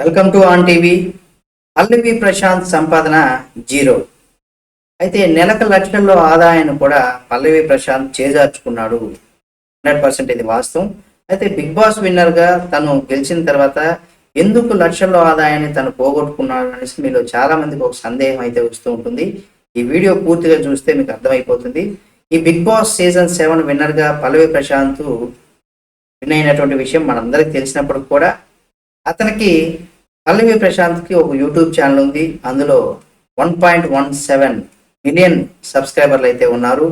Welcome to on TV. Pallavi Prashanth సంపాదన zero. అయితే నెలకు లక్షల్లో ఆదాయాన్ని కూడా పల్లవి ప్రశాంత్ చేజార్చుకున్నాడు. హండ్రెడ్ పర్సెంట్ ఇది వాస్తవం. అయితే బిగ్ బాస్ విన్నర్గా తను గెలిచిన తర్వాత ఎందుకు లక్షల్లో ఆదాయాన్ని తను పోగొట్టుకున్నాడు అనేసి మీలో చాలా మందికి ఒక సందేహం అయితే వస్తూ ఉంటుంది. ఈ వీడియో పూర్తిగా చూస్తే మీకు అర్థమైపోతుంది. ఈ బిగ్ బాస్ సీజన్ సెవెన్ విన్నర్గా పల్లవి ప్రశాంత్ విన్ అయినటువంటి విషయం మనందరికి తెలిసినప్పుడు కూడా అతనికి పల్లవి ప్రశాంత్కి ఒక యూట్యూబ్ ఛానల్ ఉంది. అందులో one point one seven million సబ్స్క్రైబర్లు అయితే ఉన్నారు.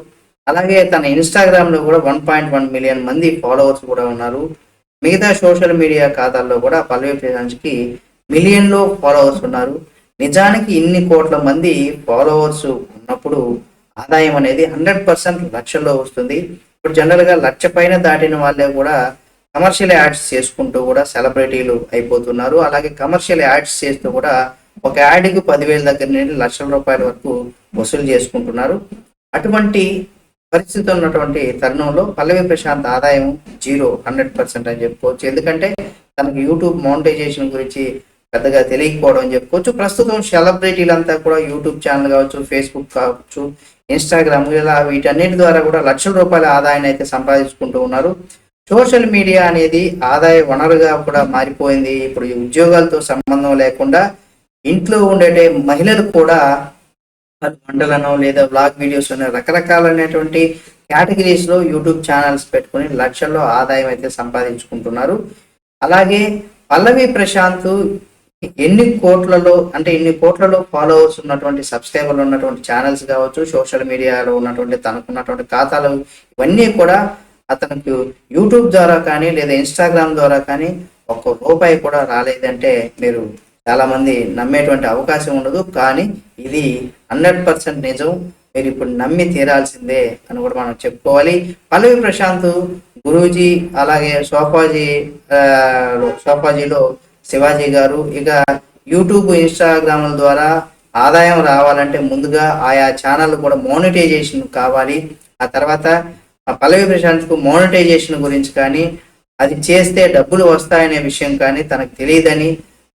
అలాగే తన ఇన్స్టాగ్రామ్లో కూడా వన్ పాయింట్ వన్ మిలియన్ మంది ఫాలోవర్స్ కూడా ఉన్నారు. మిగతా సోషల్ మీడియా ఖాతాల్లో కూడా పల్లవి ప్రశాంత్కి మిలియన్లో ఫాలోవర్స్ ఉన్నారు. నిజానికి ఇన్ని కోట్ల మంది ఫాలోవర్స్ ఉన్నప్పుడు ఆదాయం అనేది హండ్రెడ్ పర్సెంట్ లక్షల్లో వస్తుంది. ఇప్పుడు జనరల్గా లక్ష పైన దాటిన వాళ్ళే కూడా కమర్షియల్ యాడ్స్ చేసుకుంటూ కూడా సెలబ్రిటీలు అయిపోతున్నారు. అలాగే కమర్షియల్ యాడ్స్ చేస్తూ కూడా ఒక యాడ్కి పదివేల దగ్గర నుండి లక్షల రూపాయల వరకు వసూలు చేసుకుంటున్నారు. అటువంటి పరిస్థితి ఉన్నటువంటి తరుణంలో పల్లవి ప్రశాంత్ ఆదాయం జీరో హండ్రెడ్ పర్సెంట్ అని చెప్పుకోవచ్చు. ఎందుకంటే తనకు యూట్యూబ్ మౌంటైజేషన్ గురించి పెద్దగా తెలియకపోవడం అని చెప్పుకోవచ్చు. ప్రస్తుతం సెలబ్రిటీలంతా కూడా యూట్యూబ్ ఛానల్ కావచ్చు ఫేస్బుక్ కావచ్చు ఇన్స్టాగ్రామ్ ఇలా వీటన్నిటి ద్వారా కూడా లక్షల రూపాయల ఆదాయాన్ని అయితే సంపాదించుకుంటూ ఉన్నారు. సోషల్ మీడియా అనేది ఆదాయ వనరుగా కూడా మారిపోయింది. ఇప్పుడు ఈ ఉద్యోగాలతో సంబంధం లేకుండా ఇంట్లో ఉండే మహిళలు కూడా వంటలను లేదా బ్లాగ్ వీడియోస్ రకరకాలైనటువంటి కేటగిరీస్లో యూట్యూబ్ ఛానల్స్ పెట్టుకుని లక్షల్లో ఆదాయం అయితే సంపాదించుకుంటున్నారు. అలాగే పల్లవి ప్రశాంత్ ఎన్ని కోట్లలో అంటే ఎన్ని కోట్లలో ఫాలోవర్స్ ఉన్నటువంటి సబ్స్క్రైబర్లు ఉన్నటువంటి ఛానల్స్ కావచ్చు సోషల్ మీడియాలో ఉన్నటువంటి తనకున్నటువంటి ఖాతాలు ఇవన్నీ కూడా అతనికి యూట్యూబ్ ద్వారా కానీ లేదా ఇన్స్టాగ్రామ్ ద్వారా కానీ ఒక్క రూపాయి కూడా రాలేదంటే మీరు చాలామంది నమ్మేటువంటి అవకాశం ఉండదు. కానీ ఇది హండ్రెడ్ పర్సెంట్ నిజం. మీరు ఇప్పుడు నమ్మి తీరాల్సిందే అని కూడా మనం చెప్పుకోవాలి. పల్లవి ప్రశాంత్ గురూజీ అలాగే సోఫాజీ సోఫాజీలో శివాజీ గారు ఇక యూట్యూబ్ ఇన్స్టాగ్రామ్ల ద్వారా ఆదాయం రావాలంటే ముందుగా ఆయా ఛానల్ కూడా మోనిటైజేషన్ కావాలి. ఆ తర్వాత ఆ పల్లవి ప్రశాంత్కు గురించి కానీ అది చేస్తే డబ్బులు వస్తాయనే విషయం కానీ తనకు తెలియదని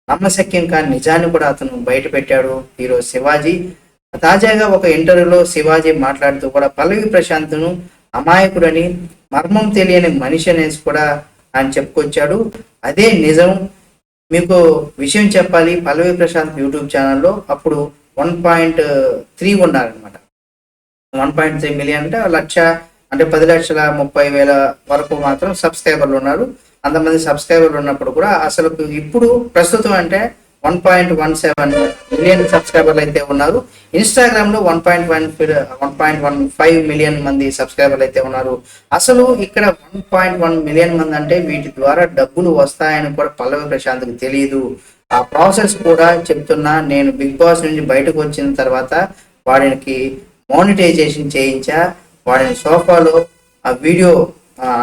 నమ్మశక్యం కాని నిజాన్ని కూడా అతను బయట పెట్టాడు హీరో శివాజీ. తాజాగా ఒక ఇంటర్వ్యూలో శివాజీ మాట్లాడుతూ కూడా పల్లవి ప్రశాంత్ను అమాయకుడని మర్మం తెలియని మనిషి అనేసి కూడా ఆయన చెప్పుకొచ్చాడు. అదే నిజం. మీకు విషయం చెప్పాలి పల్లవి ప్రశాంత్ యూట్యూబ్ ఛానల్లో. అప్పుడు వన్ పాయింట్ త్రీ ఉన్నారనమాట వన్ పాయింట్ త్రీ మిలియన్ అంటే లక్ష అంటే పది లక్షల ముప్పై వేల వరకు మాత్రం సబ్స్క్రైబర్లు ఉన్నారు. అంతమంది సబ్స్క్రైబర్లు ఉన్నప్పుడు కూడా అసలు ఇప్పుడు ప్రస్తుతం అంటే one point one seven million సబ్స్క్రైబర్లు అయితే ఉన్నారు. ఇన్స్టాగ్రామ్లో one point one one point one five million మంది సబ్స్క్రైబర్లు అయితే ఉన్నారు. అసలు ఇక్కడ వన్ పాయింట్ వన్ మిలియన్ మంది అంటే వీటి ద్వారా డబ్బులు వస్తాయని కూడా పల్లవి ప్రశాంత్కి తెలియదు ఆ ప్రాసెస్ కూడా చెప్తున్నా నేను బిగ్ బాస్ నుంచి బయటకు వచ్చిన తర్వాత వాడికి మానిటైజేషన్ చేయించా. వాడిని సోఫాలో ఆ వీడియో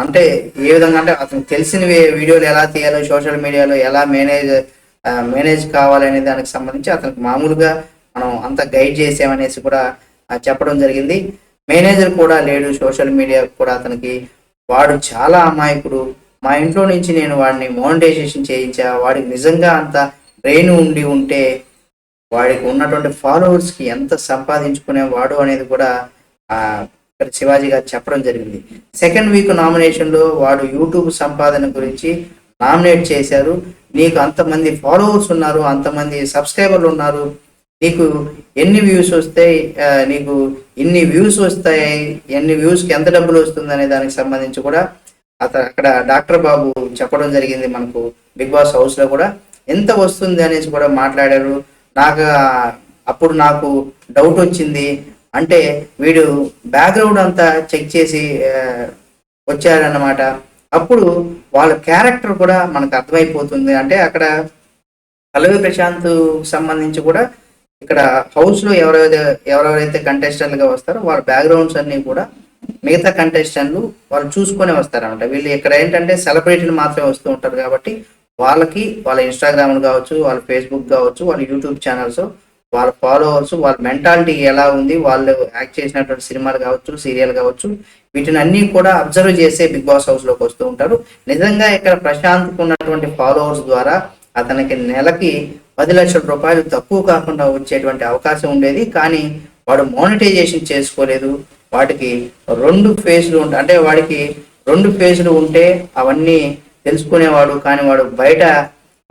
అంటే ఏ విధంగా అంటే అతనికి తెలిసిన వీడియోలు ఎలా తీయాలో సోషల్ మీడియాలో ఎలా మేనేజ్ మేనేజ్ కావాలనే దానికి సంబంధించి అతనికి మామూలుగా మనం అంత గైడ్ చేసామనేసి కూడా చెప్పడం జరిగింది. మేనేజర్ కూడా లేడు సోషల్ మీడియా కూడా అతనికి. వాడు చాలా అమాయకుడు. మా ఇంట్లో నుంచి నేను వాడిని మోనిటైజేషన్ చేయించా. వాడికి నిజంగా అంత బ్రెయిన్ ఉండి ఉంటే వాడికి ఉన్నటువంటి ఫాలోవర్స్కి ఎంత సంపాదించుకునేవాడు అనేది కూడా ఇక్కడ శివాజీ గారు చెప్పడం జరిగింది. సెకండ్ వీక్ నామినేషన్లో వాడు యూట్యూబ్ సంపాదన గురించి నామినేట్ చేశారు. నీకు అంతమంది ఫాలోవర్స్ ఉన్నారు అంతమంది సబ్స్క్రైబర్లు ఉన్నారు. నీకు ఎన్ని వ్యూస్ వస్తాయి నీకు ఎన్ని వ్యూస్ వస్తాయి ఎన్ని వ్యూస్కి ఎంత డబ్బులు వస్తుంది అనే దానికి సంబంధించి కూడా అతను అక్కడ డాక్టర్ బాబు చెప్పడం జరిగింది మనకు బిగ్ బాస్ హౌస్లో కూడా. ఎంత వస్తుంది అనేసి కూడా మాట్లాడారు. నాకు అప్పుడు నాకు డౌట్ వచ్చింది. అంటే వీడు బ్యాక్గ్రౌండ్ అంతా చెక్ చేసి ఆ, వచ్చారన్నమాట అప్పుడు వాళ్ళ క్యారెక్టర్ కూడా మనకు అర్థమైపోతుంది. అంటే అక్కడ కలవి ప్రశాంత్ సంబంధించి కూడా ఇక్కడ హౌస్లో ఎవరైతే ఎవరెవరైతే కంటెస్టెంట్లుగా వస్తారో వాళ్ళ బ్యాక్గ్రౌండ్స్ అన్నీ కూడా మిగతా కంటెస్టెంట్లు వాళ్ళు చూసుకొని వస్తారనమాట వీళ్ళు ఇక్కడ ఏంటంటే సెలబ్రిటీలు మాత్రమే వస్తూ ఉంటారు కాబట్టి వాళ్ళకి వాళ్ళ ఇన్స్టాగ్రామ్ కావచ్చు వాళ్ళ ఫేస్బుక్ కావచ్చు వాళ్ళ యూట్యూబ్ ఛానల్స్ వాళ్ళ ఫాలోవర్స్ వాళ్ళ మెంటాలిటీ ఎలా ఉంది వాళ్ళు యాక్ట్ చేసినటువంటి సినిమాలు కావచ్చు సీరియల్ కావచ్చు వీటిని అన్ని కూడా అబ్జర్వ్ చేసే బిగ్ బాస్ హౌస్లోకి వస్తూ ఉంటారు. నిజంగా ఇక్కడ ప్రశాంత్ ఉన్నటువంటి ఫాలోవర్స్ ద్వారా అతనికి నెలకి పది లక్షల రూపాయలు తక్కువ కాకుండా వచ్చేటువంటి అవకాశం ఉండేది. కానీ వాడు మానిటైజేషన్ చేసుకోలేదు. వాటికి రెండు ఫేజ్లు ఉంటాయి అంటే వాడికి రెండు ఫేజ్లు ఉంటే అవన్నీ తెలుసుకునేవాడు. కానీ వాడు బయట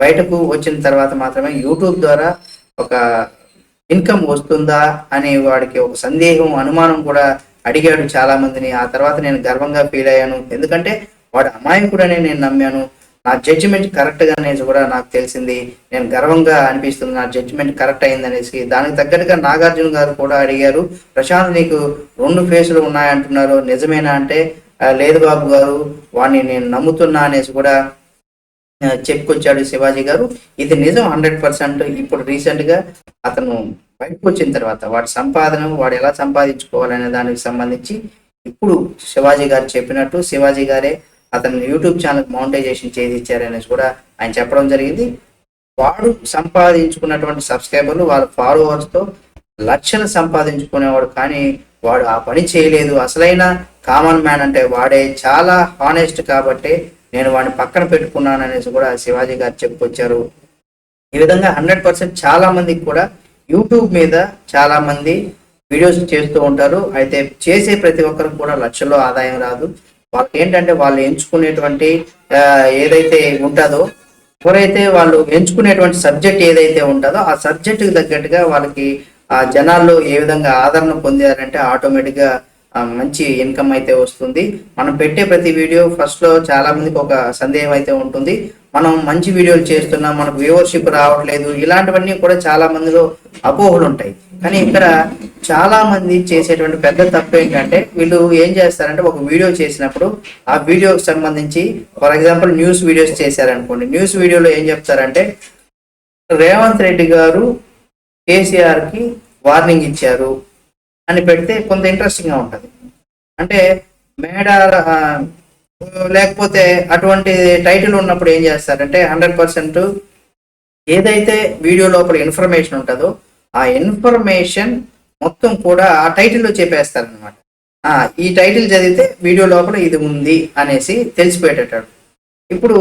బయటకు వచ్చిన తర్వాత మాత్రమే యూట్యూబ్ ద్వారా ఒక ఇన్కమ్ వస్తుందా అనే వాడికి ఒక సందేహం అనుమానం కూడా అడిగాడు చాలా మందిని ఆ తర్వాత నేను గర్వంగా ఫీల్ అయ్యాను. ఎందుకంటే వాడు అమాయకుడనే నేను నమ్మాను. నా జడ్జిమెంట్ కరెక్ట్గా అనేసి కూడా నాకు తెలిసింది. నేను గర్వంగా అనిపిస్తుంది నా జడ్జిమెంట్ కరెక్ట్ అయిందనేసి. దానికి తగ్గట్టుగా నాగార్జున గారు కూడా అడిగారు ప్రశాంత్ నీకు రెండు ఫేసులు ఉన్నాయంటున్నారు. నిజమేనా అంటే లేదు బాబు గారు వాడిని నేను నమ్ముతున్నా అనేసి కూడా చెప్పుకొచ్చాడు శివాజీ గారు. ఇది నిజం హండ్రెడ్ పర్సెంట్. ఇప్పుడు రీసెంట్గా అతను బయటకు వచ్చిన తర్వాత వాడి సంపాదన వాడు ఎలా సంపాదించుకోవాలనే దానికి సంబంధించి ఇప్పుడు శివాజీ గారు చెప్పినట్టు శివాజీ గారే అతను యూట్యూబ్ ఛానల్ మౌంటైజేషన్ చేసి ఇచ్చారనేసి కూడా ఆయన చెప్పడం జరిగింది. వాడు సంపాదించుకున్నటువంటి సబ్స్క్రైబర్లు వాళ్ళ ఫాలోవర్స్తో లక్షలు సంపాదించుకునేవాడు కానీ వాడు ఆ పని చేయలేదు. అసలైన కామన్ మ్యాన్ అంటే వాడే. చాలా హానెస్ట్ కాబట్టి నేను వాడిని పక్కన పెట్టుకున్నాను అనేసి కూడా శివాజీ గారు చెప్పుకొచ్చారు. ఈ విధంగా హండ్రెడ్ పర్సెంట్ చాలా మందికి కూడా యూట్యూబ్ మీద చాలా మంది వీడియోస్ చేస్తూ ఉంటారు. అయితే చేసే ప్రతి ఒక్కరికి కూడా లక్షల్లో ఆదాయం రాదు. వాళ్ళకి ఏంటంటే వాళ్ళు ఎంచుకునేటువంటి ఏదైతే ఉంటుందో ఎవరైతే వాళ్ళు ఎంచుకునేటువంటి సబ్జెక్ట్ ఏదైతే ఉంటుందో ఆ సబ్జెక్ట్ తగ్గట్టుగా వాళ్ళకి ఆ జనాల్లో ఏ విధంగా ఆదరణ పొందారంటే ఆటోమేటిక్గా మంచి ఇన్కమ్ అయితే వస్తుంది. మనం పెట్టే ప్రతి వీడియో ఫస్ట్లో చాలా మందికి ఒక సందేహం అయితే ఉంటుంది. మనం మంచి వీడియోలు చేస్తున్నాం మనకు వ్యూవర్షిప్ రావట్లేదు ఇలాంటివన్నీ కూడా చాలా మందిలో అపోహలు ఉంటాయి. కానీ ఇక్కడ చాలా మంది చేసేటువంటి పెద్ద తప్పు ఏంటంటే వీళ్ళు ఏం చేస్తారంటే ఒక వీడియో చేసినప్పుడు ఆ వీడియోకి సంబంధించి ఫర్ ఎగ్జాంపుల్ న్యూస్ వీడియోస్ చేశారనుకోండి. న్యూస్ వీడియోలో ఏం చెప్తారంటే రేవంత్ రెడ్డి గారు కేసీఆర్కి వార్నింగ్ ఇచ్చారు. అని పెడితే కొంత ఇంట్రెస్టింగ్గా అంటే మేడ లేకపోతే అటువంటి టైటిల్ ఉన్నప్పుడు ఏం చేస్తారంటే హండ్రెడ్ పర్సెంట్ ఏదైతే వీడియో లోపల ఇన్ఫర్మేషన్ ఉంటుందో ఆ ఇన్ఫర్మేషన్ మొత్తం కూడా ఆ టైటిల్లో చెప్పేస్తారనమాట ఈ టైటిల్ చదివితే వీడియో లోపల ఇది ఉంది అనేసి తెలిసిపోయేటట్టు. ఇప్పుడు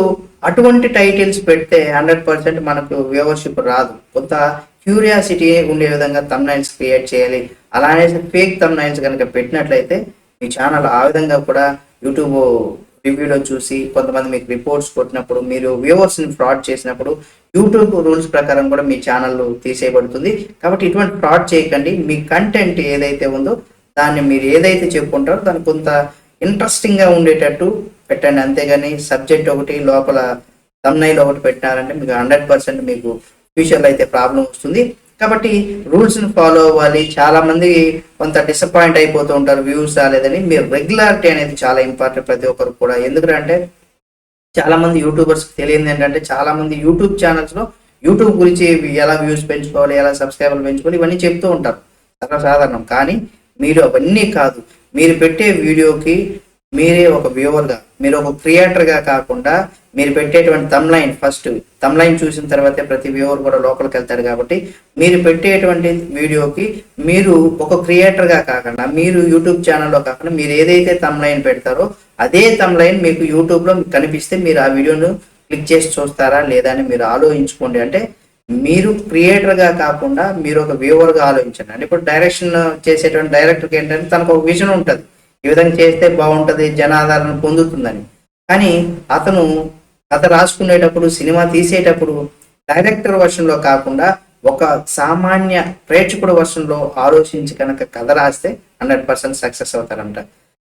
అటువంటి టైటిల్స్ పెడితే హండ్రెడ్ పర్సెంట్ మనకు వ్యూవర్షిప్ రాదు. కొంత క్యూరియాసిటీ ఉండే విధంగా తమ్నైల్స్ క్రియేట్ చేయాలి. అలానే ఫేక్ తమ్నైల్స్ కనుక పెట్టినట్లయితే మీ ఛానల్ ఆ విధంగా కూడా యూట్యూబ్ రివ్యూలో చూసి కొంతమంది మీకు రిపోర్ట్స్ కొట్టినప్పుడు మీరు వ్యూవర్స్ని ఫ్రాడ్ చేసినప్పుడు యూట్యూబ్ రూల్స్ ప్రకారం కూడా మీ ఛానల్ తీసేయబడుతుంది. కాబట్టి ఇటువంటి ఫ్రాడ్ చేయకండి. మీ కంటెంట్ ఏదైతే ఉందో దాన్ని మీరు ఏదైతే చెప్పుకుంటారో దాన్ని కొంత ఇంట్రెస్టింగ్గా ఉండేటట్టు పెట్టండి. అంతేగాని సబ్జెక్ట్ ఒకటి లోపల తమ్నైల్ ఒకటి పెట్టినారంటే మీకు హండ్రెడ్ పర్సెంట్ మీకు ఫ్యూచర్లో అయితే ప్రాబ్లం వస్తుంది. కాబట్టి రూల్స్ని ఫాలో అవ్వాలి. చాలామంది కొంత డిసప్పాయింట్ అయిపోతూ ఉంటారు వ్యూస్ రాలేదని. మీరు రెగ్యులారిటీ అనేది చాలా ఇంపార్టెంట్ ప్రతి ఒక్కరు కూడా. ఎందుకంటే చాలామంది యూట్యూబర్స్కి తెలియదు ఏంటంటే చాలామంది యూట్యూబ్ ఛానల్స్లో యూట్యూబ్ గురించి ఎలా వ్యూస్ పెంచుకోవాలి ఎలా సబ్స్క్రైబర్లు పెంచుకోవాలి ఇవన్నీ చెప్తూ ఉంటారు. సర్వసాధారణం. కానీ మీరు అవన్నీ కాదు. మీరు పెట్టే వీడియోకి మీరే ఒక వ్యూవర్గా మీరు ఒక క్రియేటర్గా కాకుండా మీరు పెట్టేటువంటి తమ్లైన్ ఫస్ట్ తమ్లైన్ చూసిన తర్వాతే ప్రతి వ్యూవర్ కూడా లోపలికి వెళ్తాడు కాబట్టి మీరు పెట్టేటువంటి వీడియోకి మీరు ఒక క్రియేటర్గా కాకుండా మీరు యూట్యూబ్ ఛానల్లో కాకుండా మీరు ఏదైతే తమ్లైన్ పెడతారో అదే తమ్లైన్ మీకు యూట్యూబ్లో కనిపిస్తే మీరు ఆ వీడియోను క్లిక్ చేసి చూస్తారా లేదా అని మీరు ఆలోచించుకోండి. అంటే మీరు క్రియేటర్గా కాకుండా మీరు ఒక వ్యూవర్గా ఆలోచించండి. అంటే ఇప్పుడు డైరెక్షన్ చేసేటువంటి డైరెక్టర్కి ఏంటంటే తనకు ఒక విజన్ ఉంటుంది. ఈ విధంగా చేస్తే బాగుంటుంది జనాదరణ పొందుతుందని. కానీ అతను కథ రాసుకునేటప్పుడు సినిమా తీసేటప్పుడు డైరెక్టర్ వర్షన్లో కాకుండా ఒక సామాన్య ప్రేక్షకుడు వర్షంలో ఆలోచించి కనుక కథ రాస్తే హండ్రెడ్ పర్సెంట్ సక్సెస్ అవుతారంట.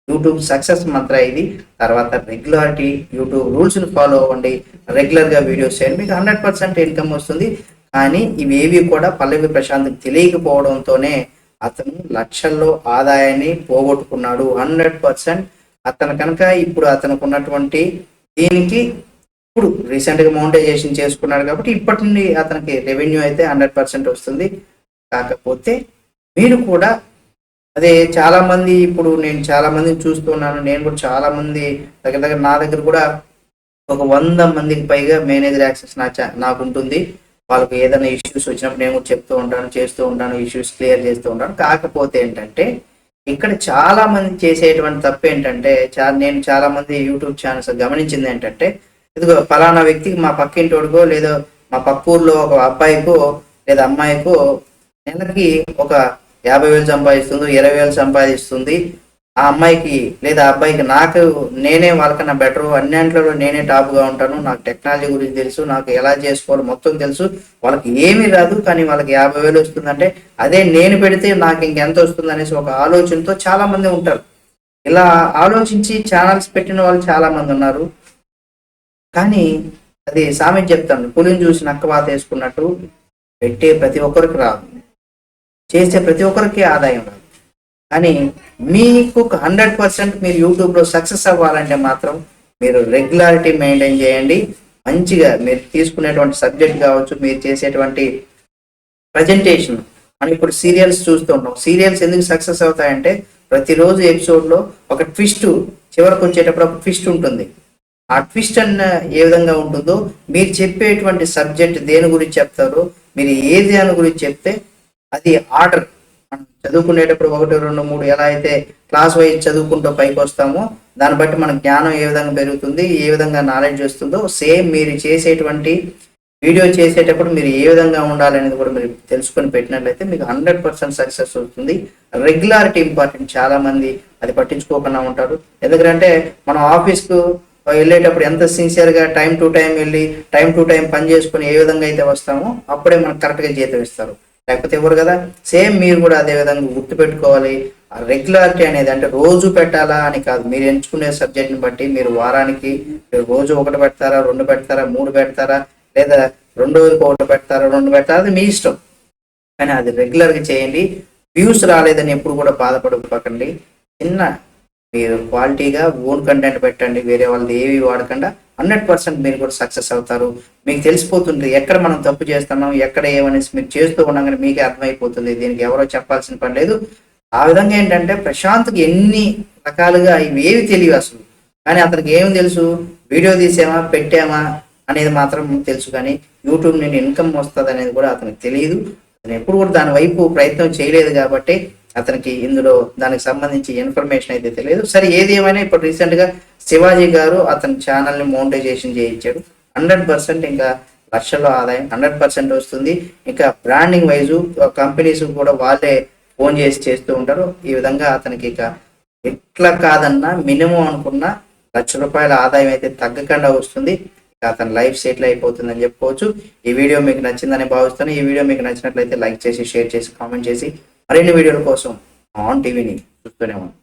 యూట్యూబ్ సక్సెస్ మంత్ర ఇది. తర్వాత రెగ్యులారిటీ యూట్యూబ్ రూల్స్ని ఫాలో అవ్వండి. రెగ్యులర్గా వీడియోస్ చేయండి. మీకు హండ్రెడ్ పర్సెంట్ ఇన్కమ్ వస్తుంది. కానీ ఇవేవి కూడా పల్లవి ప్రశాంత్ తెలియకపోవడంతోనే అతను లక్షల్లో ఆదాయాన్ని పోగొట్టుకున్నాడు. హండ్రెడ్ పర్సెంట్ అతను కనుక ఇప్పుడు అతనికి ఉన్నటువంటి దీనికి ఇప్పుడు రీసెంట్గా మౌంటైజేషన్ చేసుకున్నాడు కాబట్టి ఇప్పటి నుండి అతనికి రెవెన్యూ అయితే హండ్రెడ్ పర్సెంట్ వస్తుంది. కాకపోతే మీరు కూడా అదే చాలామంది ఇప్పుడు నేను చాలా మందిని చూస్తున్నాను. నేను కూడా చాలామంది దగ్గర దగ్గర నా దగ్గర కూడా ఒక వంద మందికి పైగా మేనేజర్ యాక్సెస్ నా చా- నాకు ఉంటుంది వాళ్ళకి ఏదైనా ఇష్యూస్ వచ్చినప్పుడు నేను చెప్తూ ఉంటాను చేస్తూ ఉంటాను ఇష్యూస్ క్లియర్ చేస్తూ ఉంటాను. కాకపోతే ఏంటంటే ఇక్కడ చాలా మంది చేసేటువంటి తప్పు ఏంటంటే చా- నేను చాలా మంది యూట్యూబ్ ఛానల్స్ గమనించింది ఏంటంటే ఇదిగో ఫలానా వ్యక్తికి మా పక్కింటోడికో లేదో మా పక్క ఊర్లో ఒక అబ్బాయికో లేదా అమ్మాయికో నెలకి ఒక యాభై వేలు సంపాదిస్తుంది ఇరవై వేలు సంపాదిస్తుంది ఆ అమ్మాయికి లేదా అబ్బాయికి నాకు నేనే వాళ్ళకన్నా బెటర్ అన్నింటిలో నేనే టాప్గా ఉంటాను. నాకు టెక్నాలజీ గురించి తెలుసు నాకు ఎలా చేసుకోవాలో మొత్తం తెలుసు. వాళ్ళకి ఏమీ రాదు కానీ వాళ్ళకి యాభై వేలు వస్తుందంటే అదే నేను పెడితే నాకు ఇంకెంత వస్తుంది అనేసి ఒక ఆలోచనతో చాలా మంది ఉంటారు. ఇలా ఆలోచించి ఛానల్స్ పెట్టిన వాళ్ళు చాలా మంది ఉన్నారు. కానీ అది సామెత చెప్తాను. పులిని చూసి నక్క వాత వేసుకున్నట్టు పెట్టే ప్రతి ఒక్కరికి రాదు. చేసే ప్రతి ఒక్కరికి ఆదాయం రాదు. కానీ మీకు హండ్రెడ్ పర్సెంట్ మీరు యూట్యూబ్లో సక్సెస్ అవ్వాలంటే మాత్రం మీరు రెగ్యులారిటీ మెయింటైన్ చేయండి. మంచిగా మీరు తీసుకునేటువంటి సబ్జెక్ట్ కావచ్చు మీరు చేసేటువంటి ప్రజెంటేషన్ మనం ఇప్పుడు సీరియల్స్ చూస్తూ ఉంటాం సీరియల్స్ ఎందుకు సక్సెస్ అవుతాయంటే ప్రతిరోజు ఎపిసోడ్లో ఒక ట్విస్ట్ చివరికి వచ్చేటప్పుడు ఒక ట్విస్ట్ ఉంటుంది. ఆ ట్విస్ట్ అన్న ఏ విధంగా ఉంటుందో మీరు చెప్పేటువంటి సబ్జెక్ట్ దేని గురించి చెప్తారో మీరు ఏ దాని గురించి చెప్తే అది ఆర్డర్ చదువుకునేటప్పుడు ఒకటి రెండు మూడు ఎలా అయితే క్లాస్ వైజ్ చదువుకుంటూ పైకి వస్తామో దాన్ని బట్టి మన జ్ఞానం ఏ విధంగా పెరుగుతుంది ఏ విధంగా నాలెడ్జ్ వస్తుందో సేమ్ మీరు చేసేటువంటి వీడియో చేసేటప్పుడు మీరు ఏ విధంగా ఉండాలనేది కూడా మీరు తెలుసుకొని పెట్టినట్లయితే మీకు హండ్రెడ్ పర్సెంట్ సక్సెస్ అవుతుంది. రెగ్యులారిటీ ఇంపార్టెంట్ చాలా మంది అది పట్టించుకోకుండా ఉంటారు. ఎందుకంటే మనం ఆఫీస్కు వెళ్ళేటప్పుడు ఎంత సిన్సియర్గా టైం టు టైం వెళ్ళి టైం టు టైం పని చేసుకుని ఏ విధంగా అయితే వస్తామో అప్పుడే మనకు కరెక్ట్గా జీతం ఇస్తారు. లేకపోతే ఇవ్వరు కదా? సేమ్ మీరు కూడా అదే విధంగా గుర్తుపెట్టుకోవాలి. రెగ్యులారిటీ అనేది అంటే రోజు పెట్టాలా అని కాదు. మీరు ఎంచుకునే సబ్జెక్ట్ని బట్టి మీరు వారానికి మీరు రోజు ఒకటి పెడతారా రెండు పెడతారా మూడు పెడతారా లేదా రెండు ఒకటి పెడతారా రెండు పెడతారా అది మీ ఇష్టం. కానీ అది రెగ్యులర్గా చేయండి. వ్యూస్ రాలేదని ఎప్పుడు కూడా బాధపడకపోకండి చిన్న మీరు క్వాలిటీగా ఓన్ కంటెంట్ పెట్టండి వేరే వాళ్ళది ఏవి వాడకుండా హండ్రెడ్ పర్సెంట్ మీరు కూడా సక్సెస్ అవుతారు. మీకు తెలిసిపోతుంది ఎక్కడ మనం తప్పు చేస్తున్నాం ఎక్కడ ఏమనేసి మీరు చేస్తూ ఉండగానే మీకే అర్థమైపోతుంది. దీనికి ఎవరో చెప్పాల్సిన పని లేదు. ఆ విధంగా ఏంటంటే ప్రశాంత్కి ఎన్ని రకాలుగా ఇవి ఏవి తెలియవు అసలు. కానీ అతనికి ఏం తెలుసు? వీడియో తీసామా పెట్టామా అనేది మాత్రం తెలుసు కానీ యూట్యూబ్ నేను ఇన్కమ్ వస్తుంది అనేది కూడా అతనికి తెలియదు. అతను ఎప్పుడు కూడా దాని వైపు ప్రయత్నం చేయలేదు కాబట్టి అతనికి ఇందులో దానికి సంబంధించి ఇన్ఫర్మేషన్ అయితే తెలియదు. సరే ఏది ఏమైనా ఇప్పుడు రీసెంట్గా శివాజీ గారు అతని ఛానల్ని మోనిటైజేషన్ చేయించాడు. హండ్రెడ్ పర్సెంట్ ఇంకా లక్షల్లో ఆదాయం హండ్రెడ్ పర్సెంట్ వస్తుంది. ఇంకా బ్రాండింగ్ వైజు కంపెనీస్ కూడా వాళ్ళే ఫోన్ చేసి చేస్తూ ఉంటారు. ఈ విధంగా అతనికి ఇక ఎట్లా కాదన్నా మినిమం అనుకున్న లక్ష రూపాయల ఆదాయం అయితే తగ్గకుండా వస్తుంది. అతని లైఫ్ సెటిల్ అయిపోతుందని చెప్పుకోవచ్చు. ఈ వీడియో మీకు నచ్చిందని భావిస్తాను. ఈ వీడియో మీకు నచ్చినట్లయితే లైక్ చేసి షేర్ చేసి కామెంట్ చేసి మరిన్ని వీడియోల కోసం ఆన్ టీవీని చూస్తూనే ఉన్నాం